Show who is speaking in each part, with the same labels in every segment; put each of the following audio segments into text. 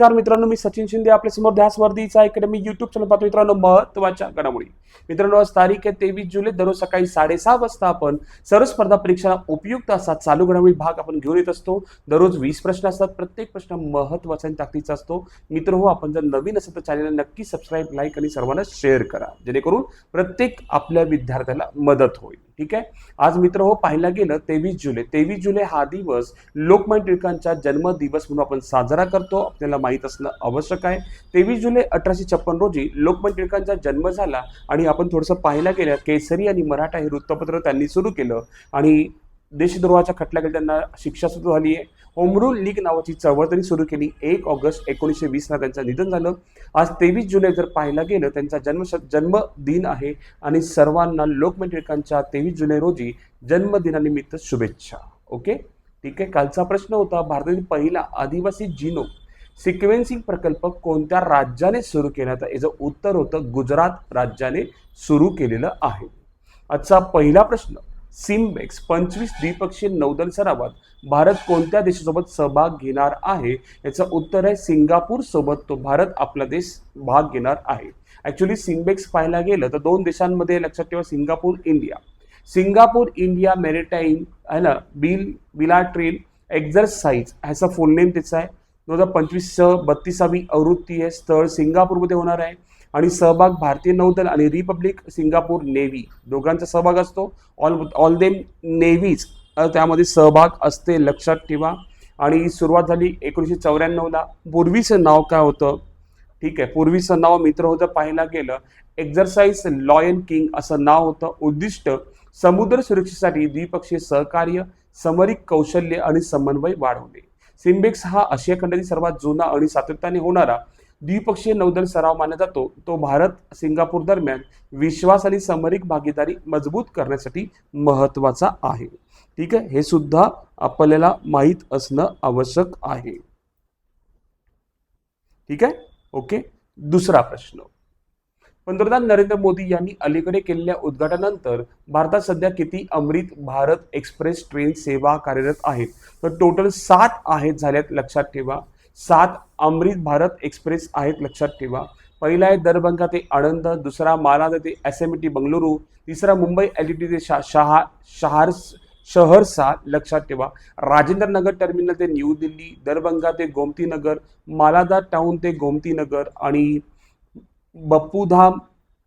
Speaker 1: नमस्कार मित्रांनो मी सचिन शिंदे आपल्यासमोर इकडे मी युट्यूब चॅनल पाहतो मित्रांनो महत्त्वाच्या घडामोडी. मित्रांनो आज तारीख आहे तेवीस जुलै दररोज सकाळी साडेसहा वाजता आपण सर्व स्पर्धा परीक्षा उपयुक्त असा चालू घडामोडी भाग आपण घेऊन येत असतो. दररोज वीस प्रश्न असतात प्रत्येक प्रश्न महत्त्वाचा आणि ताकदीचा असतो. मित्र हो आपण जर नवीन असेल तर चॅनलला नक्की सबस्क्राईब लाईक आणि सर्वांना शेअर करा. जेणेकरून प्रत्येक आपल्या विद्यार्थ्याला मदत होईल. ठीक आहे? आज मित्र हो पाहायला गेलं तेवीस जुलै. तेवीस जुलै हा दिवस लोकमान्य टिळकांचा जन्मदिवस म्हणून आपण साजरा करतो. आपल्याला माहीत असणं आवश्यक आहे. तेवीस जुलै अठराशे छप्पन रोजी लोकमान्य टिळकांचा जन्म झाला आणि आणि आपण थोडंसं पाहायला गेलं केसरी आणि मराठा हे वृत्तपत्र त्यांनी सुरू केलं आणि देशद्रोहाच्या खटल्याकडे त्यांना शिक्षा सुरू झाली आहे. होमरूल लीग नावाची चळवळ त्यांनी सुरू केली. एक ऑगस्ट एकोणीसशे वीसला त्यांचं निधन झालं. आज तेवीस जुलै जर पाहायला गेलं त्यांचा जन्म जन्मदिन आहे आणि सर्वांना लोकमान्य टिळकांच्या तेवीस जुलै रोजी जन्मदिनानिमित्त शुभेच्छा. ओके? ठीक आहे? कालचा प्रश्न होता भारतातील पहिला आदिवासी जिनो सिक्वेन्सिंग प्रकल्प कोणत्या राज्याने सुरू केला? तर याचं उत्तर होतं गुजरात राज्याने सुरू केलेलं आहे. आजचा पहिला प्रश्न सिम्बेक्स पंचवीस द्विपक्षीय नौदल सरावात भारत कोणत्या देशासोबत सहभाग घेणार आहे? याचं उत्तर आहे सिंगापूर सोबत तो भारत आपला देश भाग घेणार आहे. ऍक्च्युली सिम्बेक्स पाहायला गेलं तर दोन देशांमध्ये लक्षात ठेवा Singapore India. Singapore India maritime आहे ना बिल बिलाट्रेल एक्झरसाइज ह्याचा फुल नेम त्याचा आहे. दोन हजार पंचवीस बत्तीसावी आवृत्ती आहे स्थळ सिंगापूरमध्ये होणार आहे. आणि सहभाग भारतीय नौदल आणि रिपब्लिक सिंगापूर नेव्ही दोघांचा सहभाग असतो. ऑल ऑल देम नेव्हीज त्यामध्ये सहभाग असते लक्षात ठेवा. आणि सुरुवात झाली एकोणीसशे चौऱ्याण्णवला पूर्वीचं नाव काय होतं? ठीक आहे पूर्वीचं नाव मित्र होतं पाहायला गेलं. एक्झरसाइज लॉयन किंग असं नाव होतं. उद्दिष्ट समुद्र सुरक्षेसाठी द्विपक्षीय सहकार्य समरिक कौशल्य आणि समन्वय वाढवणे. सिम्बेक्स हा आशिया खंडातील सर्वात जुना आणि सातत्याने होणारा द्विपक्षीय नौदल सराव मानला जातो. तो भारत सिंगापूर दरम्यान विश्वास आणि समरिक भागीदारी मजबूत करण्यासाठी महत्त्वाचा आहे. ठीक आहे? हे सुद्धा आपल्याला माहीत असणं आवश्यक आहे. ठीक आहे? ओके? दुसरा प्रश्न. पंतप्रधान नरेंद्र मोदी यांनी अलीकडे केलेल्या उद्घाटनानंतर भारतात सध्या किती अमृत भारत एक्सप्रेस ट्रेन सेवा कार्यरत आहेत तर टोटल सात आहेत झाल्यात लक्षात ठेवा. सात अमृत भारत एक्सप्रेस आहेत लक्षात ठेवा. पहिला आहे दरभंगा ते आनंद दुसरा मालाद ते एस एम टी बंगलुरू तिसरा मुंबई एल टी ते शा शहा शहार शहरसा लक्षात ठेवा. राजेंद्र नगर टर्मिनल ते न्यू दिल्ली दरभंगा ते गोमती नगर मालादा टाऊन ते गोमती नगर आणि बप्पूधाम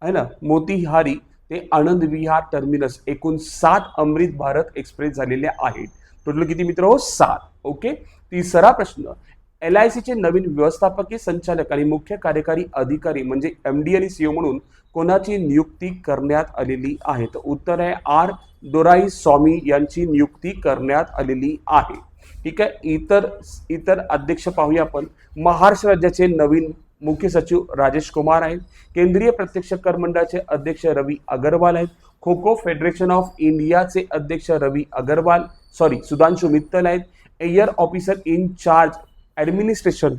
Speaker 1: आहे ना मोतीहारी ते आनंद विहार टर्मिनस एकूण सात अमृत भारत एक्सप्रेस झालेले आहेत. टोटल किती मित्र हो? सात. ओके? तिसरा प्रश्न एल आय सीचे नवीन व्यवस्थापकीय संचालक आणि मुख्य कार्यकारी अधिकारी म्हणजे एम डी आणि सीओ म्हणून कोणाची नियुक्ती करण्यात आलेली आहे? तर उत्तर आहे आर दोराई स्वामी यांची नियुक्ती करण्यात आलेली आहे. ठीक आहे? इतर इतर अध्यक्ष पाहूया आपण. महाराष्ट्र राज्याचे नवीन मुख्य सचिव राजेश कुमार आहेत. केंद्रीय प्रत्यक्ष कर मंडळाचे अध्यक्ष रवी अगरवाल आहेत. खो खो फेडरेशन ऑफ इंडियाचे अध्यक्ष रवी अगरवाल सॉरी सुधांशु मित्तल आहेत. Air officer in charge administration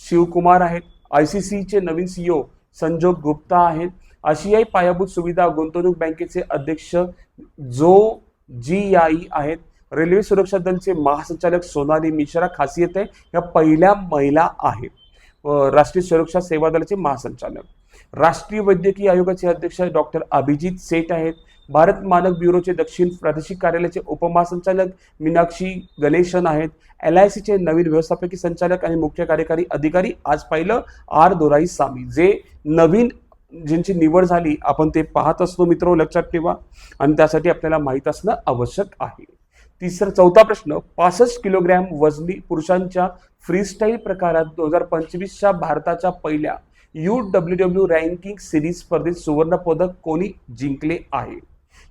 Speaker 1: Shivkumar आहेत. आय सी सीचे नवीन सीईओ संजोग गुप्ता आहेत. आशियाई पायाभूत सुविधा गुंतवणूक बँकेचे अध्यक्ष जो जी आई आहेत. रेल्वे सुरक्षा दलचे महासंचालक सोनाली मिश्रा खासियत आहे. या पहिल्या महिला आहेत. राष्ट्रीय सुरक्षा सेवा दलाचे महासंचालक. राष्ट्रीय वैद्यकीय आयोगाचे अध्यक्ष डॉक्टर अभिजित सेठ आहेत. भारत मानक ब्युरोचे दक्षिण प्रादेशिक कार्यालयाचे उपमहासंचालक मीनाक्षी गणेशन आहेत. एल आय सीचे नवीन व्यवस्थापकीय संचालक आणि मुख्य कार्यकारी अधिकारी आज पाहिलं आर दोराई सामी जे नवीन ज्यांची निवड झाली आपण ते पाहत असतो मित्र लक्षात ठेवा. आणि त्यासाठी आपल्याला माहीत असणं आवश्यक आहे. तिसरा चौथा प्रश्न पासष्ट किलोग्रॅम वजनी पुरुषांच्या फ्रीस्टाईल प्रकारात दोन हजार पंचवीसच्या भारताच्या पहिल्या U W W ranking series स्पर्धेत सुवर्णपदक कोणी जिंकले आहे?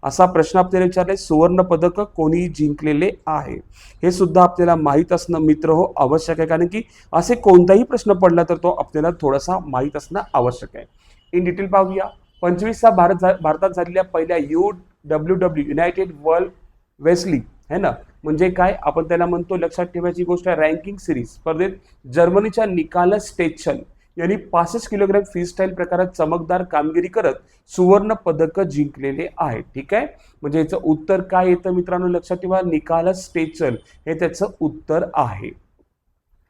Speaker 1: असा प्रश्न आपल्याला विचारले सुवर्ण पदक कोणी जिंकलेले आहे? हे सुद्धा आपल्याला माहीत असणं मित्र हो आवश्यक आहे कारण की असे कोणताही प्रश्न पडला तर तो आपल्याला थोडासा माहीत असणं आवश्यक आहे. इन डिटेल पाहूया. पंचवीसचा भारत भारतात झालेल्या पहिल्या U W W united world wrestling है ना? म्हणजे काय? आपण त्याला म्हणतो लक्षात ठेवायची गोष्ट आहे रँकिंग सिरीज स्पर्धेत जर्मनीच्या निकालस स्टेचन यांनी पासष्ट किलोग्रॅम फ्रीस्टाईल प्रकारात चमकदार कामगिरी करत सुवर्ण पदक जिंकलेले आहेत. ठीक आहे? म्हणजे याचं उत्तर काय येतं मित्रांनो? लक्षात ठेवा निकालस स्टेचल हे त्याचं उत्तर आहे.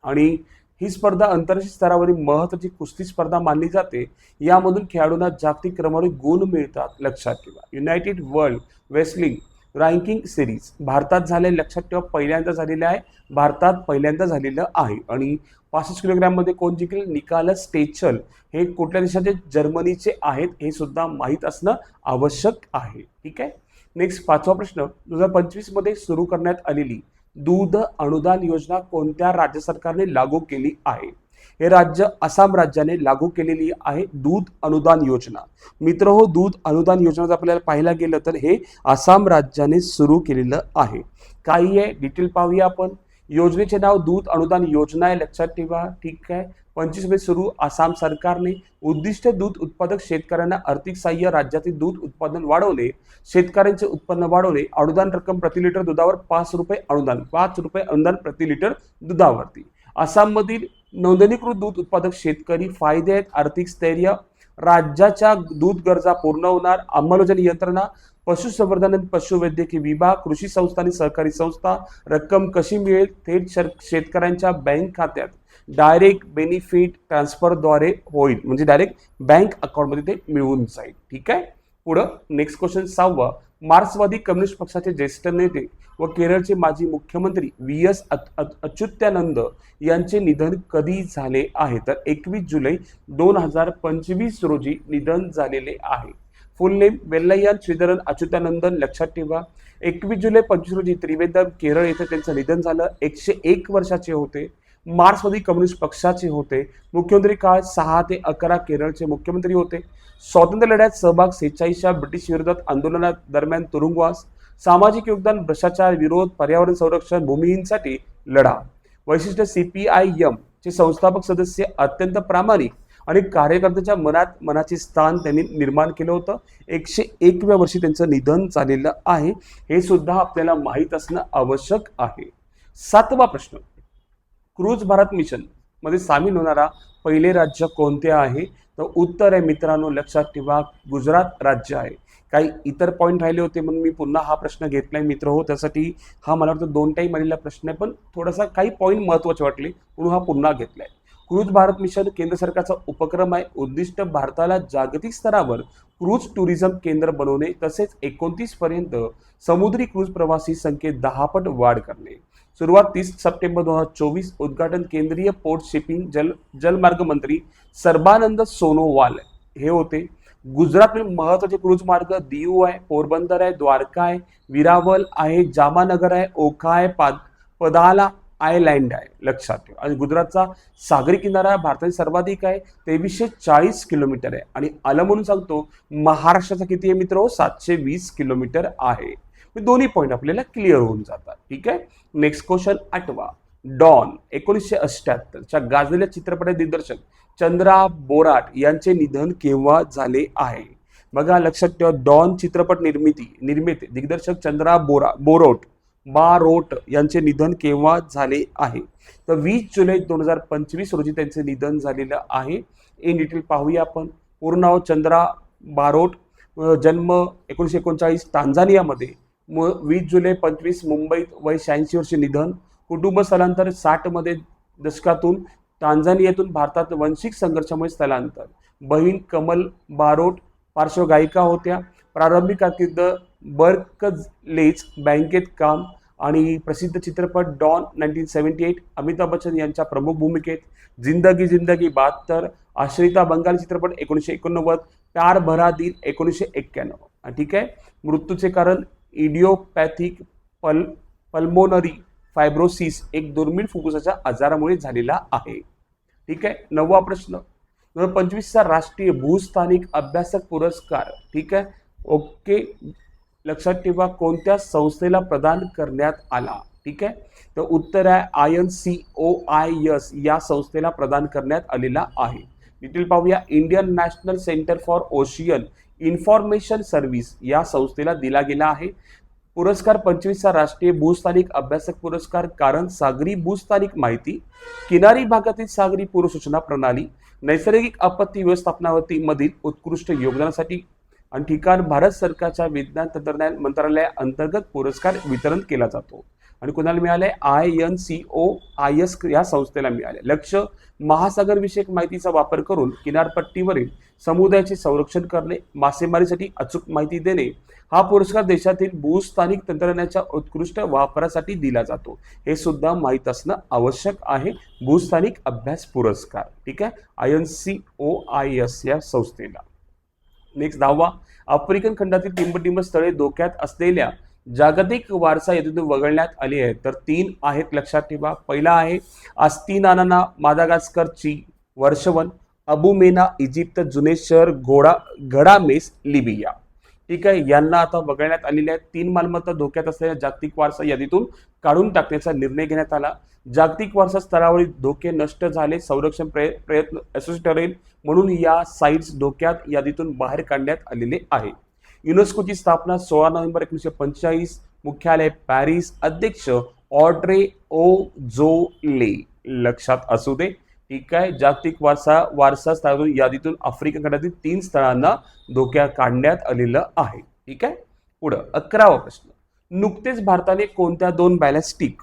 Speaker 1: आणि ही स्पर्धा आंतरराष्ट्रीय स्तरावरील महत्वाची कुस्ती स्पर्धा मानली जाते. यामधून खेळाडूंना जागतिक क्रमवारी गुण मिळतात लक्षात ठेवा. United world wrestling ranking series. भारतात झाले लक्षात ठेवा पहिल्यांदा झालेलं आहे. भारतात पहिल्यांदा झालेलं आहे. आणि पासष्ट किलोग्रॅममध्ये कोण जिंकले? निकालस स्टेचल. हे कुठल्या देशाचे? जर्मनीचे आहेत. हे सुद्धा माहीत असणं आवश्यक आहे. ठीक आहे? नेक्स्ट पाचवा प्रश्न. दोन हजार पंचवीसमध्ये सुरू करण्यात आलेली दूध अनुदान योजना कोणत्या राज्य सरकारने लागू केली आहे? हे राज्य आसाम राज्याने लागू केलेली आहे दूध अनुदान योजना. मित्र हो दूध अनुदान योजना जर आपल्याला पाहायला गेलं तर हे आसाम राज्याने सुरू केलेलं आहे. काही आहे डिटेल पाहूया आपण. योजनेचे नाव दूध अनुदान योजना आहे. लक्षात ठेवा. ठीक आहे. पंचवीस मे सुरू. आसाम सरकारने उद्दिष्ट दूध उत्पादक शेतकऱ्यांना आर्थिक सहाय्य राज्यातील दूध उत्पादन वाढवणे शेतकऱ्यांचे उत्पन्न वाढवणे अनुदान रक्कम प्रति लिटर दुधावर पाच रुपये अनुदान पाच रुपये अनुदान प्रति लिटर दुधावरती. आसाममधील नोंदणीकृत दूध उत्पादक शेतकरी फायदे आहेत आर्थिक स्थैर्य राज्याच्या दूध गरजा पूर्ण होणार अंमलबजावणी यंत्रणा पशुसंवर्धन आणि पशुवैद्यकीय विभाग कृषी संस्था आणि सहकारी संस्था रक्कम कशी मिळेल थेट शेतकऱ्यांच्या बँक खात्यात? डायरेक्ट बेनिफिट ट्रान्सफरद्वारे होईल. म्हणजे डायरेक्ट बँक अकाउंटमध्ये ते मिळून जाईल. ठीक आहे? पुढं नेक्स्ट क्वेश्चन सहावं. मार्क्सवादी कम्युनिस्ट पक्षाचे ज्येष्ठ नेते व केरळचे माजी मुख्यमंत्री व्ही एस अच्युत्यानंद यांचे निधन कधी झाले आहे? तर एकवीस जुलै दोन हजार पंचवीस रोजी निधन झालेले आहे. फुल नेम वेल्लय्यन श्रीधरन अच्युतानंदन लक्षात ठेवा. एकवीस जुलै पंचवीस रोजी त्रिवेंद्रम केरळ येथे त्यांचं निधन झालं. एकशे एक वर्षाचे होते. मार्क्सवादी कम्युनिस्ट पक्षाचे होते. मुख्यमंत्री काळ सहा ते अकरा केरळचे मुख्यमंत्री होते. स्वातंत्र्य लढ्यात सहभाग सेहेचाळीसच्या ब्रिटिश विरोधात आंदोलना दरम्यान तुरुंगवास सामाजिक योगदान भ्रष्टाचार विरोध पर्यावरण संरक्षण भूमिहीनसाठी लढा. वैशिष्ट्य सी पी आय एम चे संस्थापक सदस्य अत्यंत प्रामाणिक आणि कार्यकर्त्याच्या मनात मनाचे स्थान त्यांनी निर्माण केलं होतं. एकशे एकव्या वर्षी त्यांचं निधन झालेलं आहे. हे सुद्धा आपल्याला माहीत असणं आवश्यक आहे. सातवा प्रश्न. क्रूज भारत मिशनमध्ये सामील होणारा पहिले राज्य कोणते आहे? तर उत्तर आहे मित्रांनो लक्षात ठेवा गुजरात राज्य आहे. काही इतर पॉईंट राहिले होते म्हणून मी पुन्हा हा प्रश्न घेतलाय मित्र हो त्यासाठी हा मला वाटतं दोन टाईम आलेला प्रश्न आहे पण थोडासा काही पॉईंट महत्त्वाचे वाटले म्हणून हा पुन्हा घेतलाय. क्रूज भारत मिशन केंद्र सरकारचा उपक्रम आहे. उद्दिष्ट भारताला जागतिक स्तरावर क्रूज टुरिझम केंद्र बनवणे तसेच एकोणतीस पर्यंत समुद्री क्रूज प्रवासी संख्येत दहापट वाढ करणे. सुरुवात तीस सप्टेंबर दोन हजार चोवीस उद्घाटन केंद्रीय पोर्ट शिपिंग जल जलमार्ग मंत्री सर्बानंद सोनोवाल हे होते. गुजरातमध्ये महत्त्वाचे क्रूज मार्ग दिऊ आहे पोरबंदर आहे द्वारका आहे विरावल आहे जामानगर आहे ओखा आहे पाद पदाला आयलँड आहे लक्षात ठेवा. आणि गुजरातचा सागरी किनारा भारतातील सर्वाधिक आहे तेवीसशे चाळीस किलोमीटर आहे. आणि आलं म्हणून सांगतो महाराष्ट्राचा किती आहे मित्र हो? सातशे वीस किलोमीटर आहे. म्हणजे दोन्ही पॉईंट आपल्याला क्लिअर होऊन जातात. ठीक आहे? नेक्स्ट क्वेश्चन आठवा. डॉन एकोणीसशे अठ्याहत्तरच्या गाजलेल्या चित्रपट दिग्दर्शक चंद्रा बोराट यांचे निधन केव्हा झाले आहे? बघा लक्षात ठेवा डॉन चित्रपट निर्मिती निर्मिती दिग्दर्शक चंद्रा बोरा बोरोट बारोट यांचे निधन केव्हा झाले आहे? तर वीस जुलै दोन हजार पंचवीस रोजी त्यांचे निधन झालेलं आहे. इन डिटेल पाहूया आपण. पूर्ण नाव चंद्रा बारोट. जन्म एकोणीसशे एकोणचाळीस टांझानियामध्ये म वीस जुलै पंचवीस मुंबईत वय शहाऐंशी वर्षे निधन. कुटुंब स्थलांतर साठमध्ये दशकातून. टांझानियातून भारतात वंशिक संघर्षामुळे स्थलांतर. बहीण कमल बारोट पार्श्वगायिका होत्या. प्रारंभिक कारकीर्द बर्कलेज बँकेत काम आणि प्रसिद्ध चित्रपट Don nineteen seventy eight Amitabh Bachchan यांच्या प्रमुख भूमिकेत जिंदगी जिंदगी बहात्तर आश्रिता बंगाली चित्रपट एकोणीसशे एकोणनव्वद प्यार भरा दिल एकोणीसशे एक्क्याण्णव. ठीक आहे? मृत्यूचे कारण इडिओपॅथिक पल पल्मोनरी फायब्रोसिस एक दुर्मिळ फुफ्फुसाच्या आजारामुळे झालेला आहे. ठीक आहे? नववा प्रश्न. दोन हजार पंचवीसचा राष्ट्रीय भूस्थानिक अभ्यासक पुरस्कार. ठीक आहे? ओके. लक्षात ठेवा कोणत्या संस्थेला प्रदान करण्यात आला. ठीक आहे? तर उत्तर आहे I N C O I S या संस्थेला प्रदान करण्यात आलेला आहे. डिटेल पाहूया. Indian national centre for ocean information service या संस्थेला दिला गेला आहे. पुरस्कार पंचवीसचा राष्ट्रीय भूस्थानिक अभ्यासक पुरस्कार कारण सागरी भूस्थानिक माहिती किनारी भागातील सागरी पूरसूचना प्रणाली नैसर्गिक आपत्ती व्यवस्थापनावरती मधील उत्कृष्ट योगदानासाठी आणि ठिकाण भारत सरकारच्या विज्ञान तंत्रज्ञान मंत्रालयाअंतर्गत पुरस्कार वितरण केला जातो. आणि कोणाला मिळाले? I N C O I S या संस्थेला मिळाले. लक्ष महासागर विषयक माहितीचा वापर करून किनारपट्टीवरील समुदायाचे संरक्षण करणे मासेमारीसाठी अचूक माहिती देणे हा पुरस्कार देशातील भूस्थानिक तंत्रज्ञानाच्या उत्कृष्ट वापरासाठी दिला जातो. हे सुद्धा माहीत असणं आवश्यक आहे. भूस्थानिक अभ्यास पुरस्कार. ठीक आहे? I N C O I S या संस्थेला. नेक्स्ट दहावा आफ्रिकन खंडातील टिंबटिंब स्थळे धोक्यात असलेल्या जागतिक वारसा यादीतून वगळण्यात आली आहे तर तीन आहेत लक्षात ठेवा. पहिला आहे आस्तिनाना मादागास्करची वर्षवन अबुमेना इजिप्त जुने शहर घोडा घडामेस लिबिया. ठीक आहे यांना आता वगळण्यात आलेल्या आहेत तीन मालमत्ता धोक्यात असलेल्या जागतिक वारसा यादीतून काढून टाकण्याचा निर्णय घेण्यात आला. जागतिक वारसा स्तरावरील धोके नष्ट झाले संरक्षण प्रय प्रयत्न यशस्वी ठरेल म्हणून या साईट्स धोक्यात यादीतून बाहेर काढण्यात आलेले आहे. युनेस्कोची स्थापना सोळा नोव्हेंबर एकोणीसशे पंचेचाळीस मुख्यालय पॅरिस अध्यक्ष ऑड्रे ओ जो ले लक्षात असू दे. ठीक आहे. जागतिक वारसा वारसा स्थळातून यादीतून आफ्रिका खंडातील तीन स्थळांना धोक्या काढण्यात आलेलं आहे. ठीक आहे? पुढं अकरावा प्रश्न. नुकतेच भारताने कोणत्या दोन बॅलॅस्टिक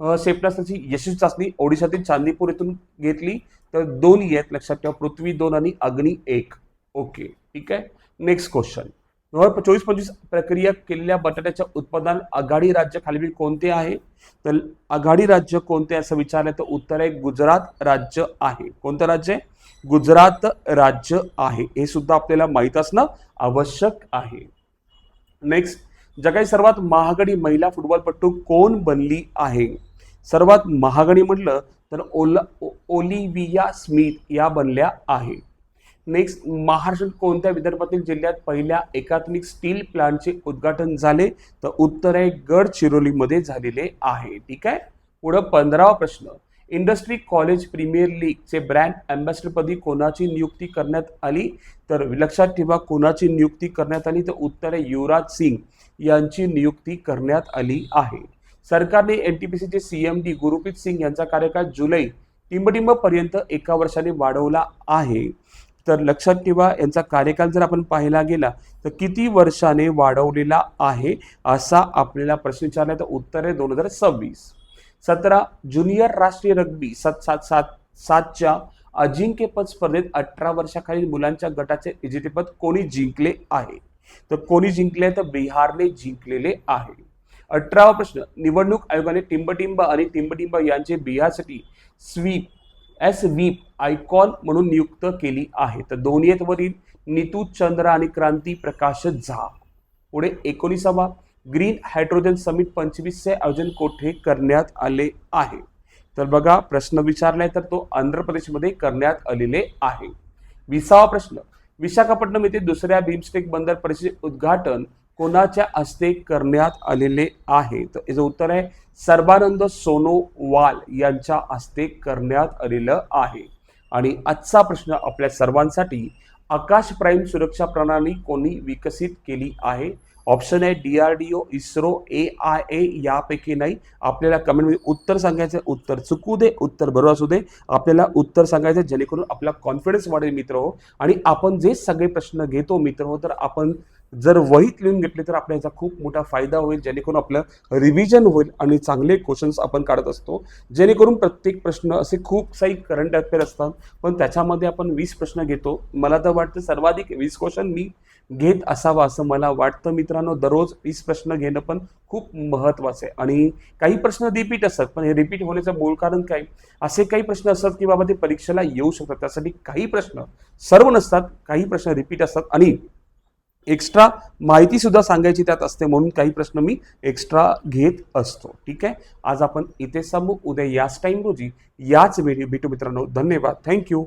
Speaker 1: क्षेपणास्त्राची यशस्वी चाचणी ओडिशातील चांदीपूर येथून घेतली? तर दोन आहेत लक्षात ठेवा. पृथ्वी दोन आणि अग्नी एक. ओके. ठीक आहे? Next question. दोन हजार चोवीस पंचवीस प्रक्रिया केलेल्या बटाट्याच्या उत्पादन आघाडी राज्य खालील कोणते आहे? तर आघाडी राज्य कोणते असं विचारलं तर उत्तर आहे गुजरात राज्य आहे. कोणतं राज्य आहे? गुजरात राज्य आहे. हे सुद्धा आपल्याला माहीत असणं आवश्यक आहे. नेक्स्ट जगाची सर्वात महागडी महिला फुटबॉलपटू कोण बनली आहे? सर्वात महागडी म्हटलं तर ओला ओलिविया स्मिथ या बनल्या आहे नेक्स्ट महाराष्ट्रात कोणत्या विदर्भातील जिल्ह्यात पहिल्या एकात्मिक स्टील प्लांटचे उद्घाटन झाले? तर उत्तर आहे गडचिरोलीमध्ये झालेले आहे. ठीक आहे? पुढं पंधरावा प्रश्न. इंडस्ट्री कॉलेज प्रीमियर लीगचे ब्रँड अँबॅसिडरपदी कोणाची नियुक्ती करण्यात आली? तर लक्षात ठेवा कोणाची नियुक्ती करण्यात आली? तर उत्तर आहे युवराज सिंग यांची नियुक्ती करण्यात आली आहे. सरकारने एन टी पी सीचे C M D Gurpreet Singh यांचा कार्यकाळ जुलै टिंबटिंब पर्यंत एका वर्षाने वाढवला आहे. तर लक्षात ठेवा यांचा कार्यकाल जर आपण पाहायला गेला तर किती वर्षाने वाढवलेला आहे असा आपल्याला प्रश्न विचारला तर उत्तर आहे दोन हजार सव्वीस. सतरा ज्युनियर राष्ट्रीय रग्बी सात सात सात सातच्या अजिंक्यपद स्पर्धेत अठरा वर्षाखालील मुलांच्या गटाचे विजेतेपद कोणी जिंकले आहे? तर कोणी जिंकले तर बिहारने जिंकलेले आहे. अठरावा प्रश्न निवडणूक आयोगाने टिंबटिंब आणि टिंबटिंब यांचे बिहारसाठी स्वीप एस व्हीप आयकॉन म्हणून नियुक्त केली आहे. तर दोन्ही नितू चंद्र आणि क्रांती प्रकाश झा. पुढे एकोणीसावा ग्रीन हायड्रोजन समिट पंचवीसचे आयोजन कोठे करण्यात आले आहे? तर बघा प्रश्न विचारलाय तर तो आंध्र प्रदेशमध्ये करण्यात आलेले आहे. विसावा प्रश्न विशाखापट्टणम येथे दुसऱ्या बिमस्टेक बंदर परिषदेचे उद्घाटन कोणाच्या हस्ते करण्यात आलेले आहे? तर याचं उत्तर आहे सर्बानंद सोनोवाल यांच्या हस्ते करण्यात आलेलं आहे. आणि आजचा प्रश्न आपल्या सर्वांसाठी आकाश प्राईम सुरक्षा प्रणाली कोणी विकसित केली आहे? ऑप्शन आहे D R D O ISRO A I A यापैकी नाही. आपल्याला कमेंटमध्ये उत्तर सांगायचं उत्तर चुकू दे उत्तर बरोबर असू दे. आपल्याला उत्तर सांगायचं जेणेकरून आपला कॉन्फिडन्स वाढेल मित्र हो. आणि आपण जे सगळे प्रश्न घेतो मित्र हो तर आपण जर वहीत लिहून घेतले तर आपल्या याचा खूप मोठा फायदा होईल जेणेकरून आपलं रिव्हिजन होईल आणि चांगले क्वेश्चन्स आपण काढत असतो. जेणेकरून प्रत्येक प्रश्न असे खूप साई करंट अफेअर असतात. पण त्याच्यामध्ये आपण वीस प्रश्न घेतो. मला तर वाटतं सर्वाधिक वीस क्वेश्चन मी घेत असावा असं मला वाटतं. मित्रांनो दररोज वीस प्रश्न घेणं पण खूप महत्त्वाचं आहे. आणि काही प्रश्न रिपीट असतात पण हे रिपीट होण्याचं मूळ कारण काय? असे काही प्रश्न असतात की बाबा ते परीक्षेला येऊ शकतात. त्यासाठी काही प्रश्न सर्व नसतात काही प्रश्न रिपीट असतात आणि एक्स्ट्रा माहिती सुद्धा सांगायची त्यात असते म्हणून काही प्रश्न मी एक्स्ट्रा घेत असतो. ठीक आहे? आज आपण इथे थांबू उद्या याच टाइम रोजी याच वेळी भेटू मित्रांनो. धन्यवाद. थँक्यू